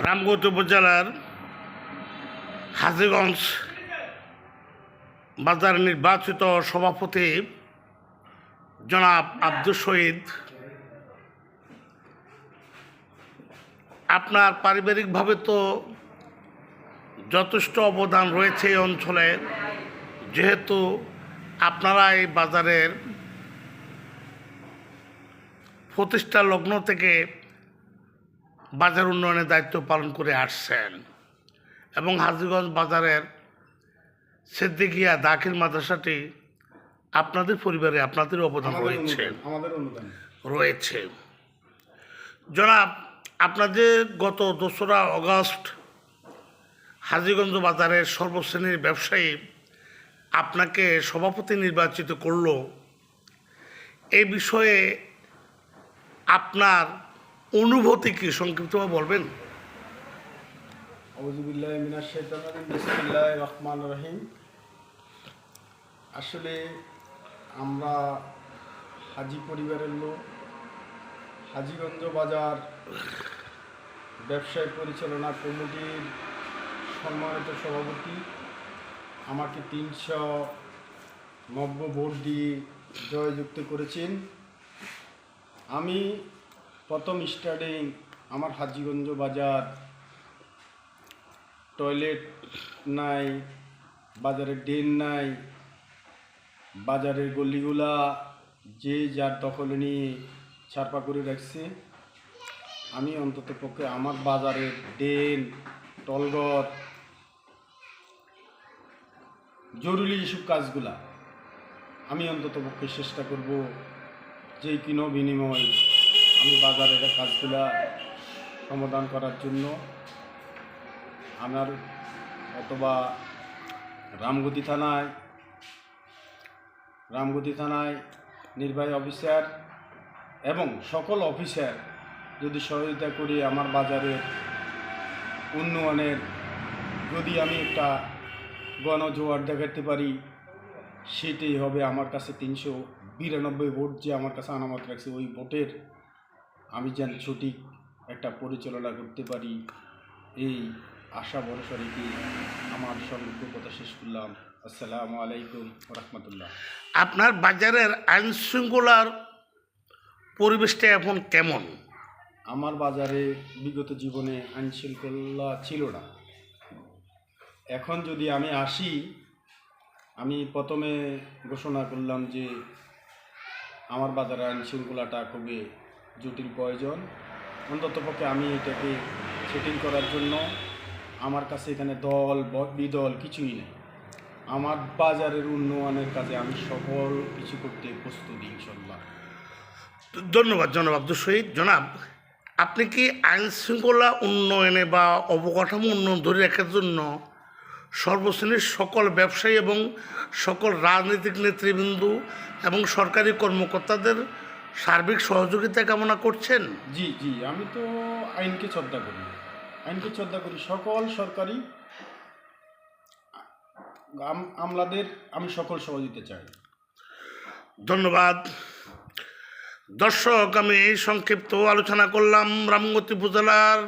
রামগতি উপজেলার হাজিগঞ্জ বাজার নির্বাচিত সভাপতি জনাব আব্দুল শহীদ। আপনার পারিবারিকভাবে তো যথেষ্ট অবদান রয়েছে এই অঞ্চলে, যেহেতু আপনারা এই বাজারের প্রতিষ্ঠা লগ্ন থেকে বাজার উন্নয়নের দায়িত্ব পালন করে আসছেন। এবং হাজিগঞ্জ বাজারের সিদ্দিকিয়া দাখিল মাদ্রাসাটি আপনাদের পরিবারে আপনাদের অবদান রয়েছে। রয়েছে। জনাব আপনাদের গত দোসরা অগস্ট হাজিগঞ্জ বাজারের সর্বশ্রেণীর ব্যবসায়ী আপনাকে সভাপতি নির্বাচিত করল। এই বিষয়ে আপনার অনুভূতি কি? সংক্ষিপ্তভাবে বলবেন। রহিম। আসলে আমরা হাজি পরিবারের লোক। হাজিগঞ্জ বাজার ব্যবসায় পরিচালনা কমিটির সম্মানিত সভাপতি। আমাকে তিনশো নব্বই ভোট দিয়ে জয়যুক্ত করেছেন। আমি প্রথম স্টার্টিং আমার হাজিগঞ্জ বাজার। টয়লেট নাই বাজারের ড্রেন নাই, বাজারের গলিগুলা যে যার দখলে নিয়ে ছারপা করে রাখছে। আমি অন্তত পক্ষে আমার বাজারের ড্রেন টলঘর জরুরি এসব কাজগুলা, আমি অন্তত পক্ষে চেষ্টা করব যে কিনো বিনিময় আমি বাজারের কাজগুলা সমাধান করার জন্য আমার অথবা রামগতি থানায় রামগতি থানায় নির্বাহী অফিসার এবং সকল অফিসার যদি সহযোগিতা করি আমার বাজারের উন্নয়নের, যদি আমি একটা গণজোয়ার দেখাতে পারি সেটাই হবে আমার কাছে তিনশো বিরানব্বই ভোট যে আমার কাছে আনামত রাখছে ওই ভোটের আমি যেন সঠিক একটা পরিচালনা করতে পারি এই আশা ভরসা রেখে আমার সংক্ষিপ্ত কথা শেষ করলাম। আসসালামু আলাইকুম রহমতুল্লাহ আপনার বাজারের আইন শৃঙ্খলার পরিবেশটা এখন কেমন? আমার বাজারে বিগত জীবনে আইন শৃঙ্খলা ছিল না। এখন যদি আমি আসি আমি প্রথমে ঘোষণা করলাম যে আমার বাজারে আইন শৃঙ্খলাটা খুবই জটিল প্রয়োজন। অন্ততপক্ষে আমি এটাকে সেটিং করার জন্য আমার কাছে এখানে দল, বিদল কিছুই নেই। আমার বাজারের উন্নয়নের কাজে আমি সকল কিছু করতে প্রস্তুত ইনশাল্লাহ ধন্যবাদ জনাব আব্দুল শহীদ জনাব, আপনি কি আইন শৃঙ্খলা উন্নয়নে বা অবকাঠামো উন্নয়ন ধরে রাখার জন্য সর্বশ্রেণীর সকল ব্যবসায়ী এবং সকল রাজনৈতিক নেতৃবৃন্দ এবং সরকারি কর্মকর্তাদের সার্বিক সহযোগিতা কামনা করছেন? জি জি আমি তো আইনকে শ্রদ্ধা করি। আইনকে শ্রদ্ধা করি। সকল সরকারি আমলাদের আমি সকল সহযোগিতা চাই। ধন্যবাদ। দর্শক আমি এই সংক্ষিপ্ত আলোচনা করলাম রামগতি উপজেলার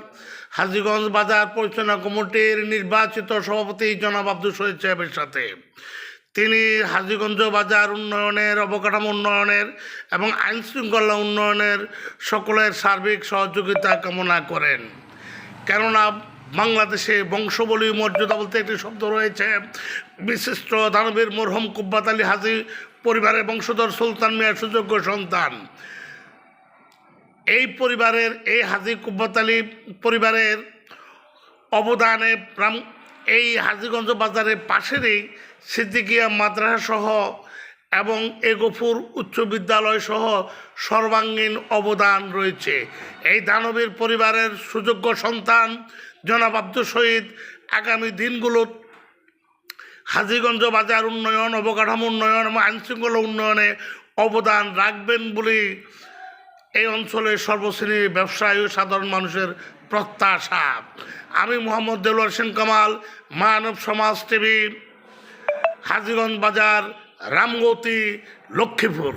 হাজিগঞ্জ বাজার পরিচালনা কমিটির নির্বাচিত সভাপতি জনাব আব্দুল শহীদ সাহেবের সাথে। তিনি হাজিগঞ্জ বাজার উন্নয়নের, অবকাঠামো উন্নয়নের এবং আইন শৃঙ্খলা উন্নয়নের সকলের সার্বিক সহযোগিতা কামনা করেন। কেননা, বাংলাদেশে বংশবলী মর্যাদা বলতে একটি শব্দ রয়েছে। বিশিষ্ট দানবীর মরহম কুব্বাত আলী হাজি পরিবারের বংশধর সুলতান মিয়ার সুযোগ্য সন্তান। এই পরিবারের, এই হাজি কুব্বাত আলী পরিবারের অবদানে এই হাজিগঞ্জ বাজারের পাশেরই সিদ্দিকিয়া মাদ্রাসা সহ এবং এগোফুর উচ্চ বিদ্যালয় সহ সর্বাঙ্গীন অবদান রয়েছে। এই দানবীর পরিবারের সুযোগ্য সন্তান জনাব আব্দুল শহীদ আগামী দিনগুলো হাজিগঞ্জ বাজার উন্নয়ন, অবকাঠামো উন্নয়ন এবং আইনশৃঙ্খলা উন্নয়নে অবদান রাখবেন বলে এই অঞ্চলের সর্বশ্রেণীর ব্যবসায়ী ও সাধারণ মানুষের প্রত্যাশা। আমি মোহাম্মদ দেলোয়ার সেন কামাল মানব সমাজ টিভি হাজিগঞ্জ বাজার রামগতি লক্ষ্মীপুর।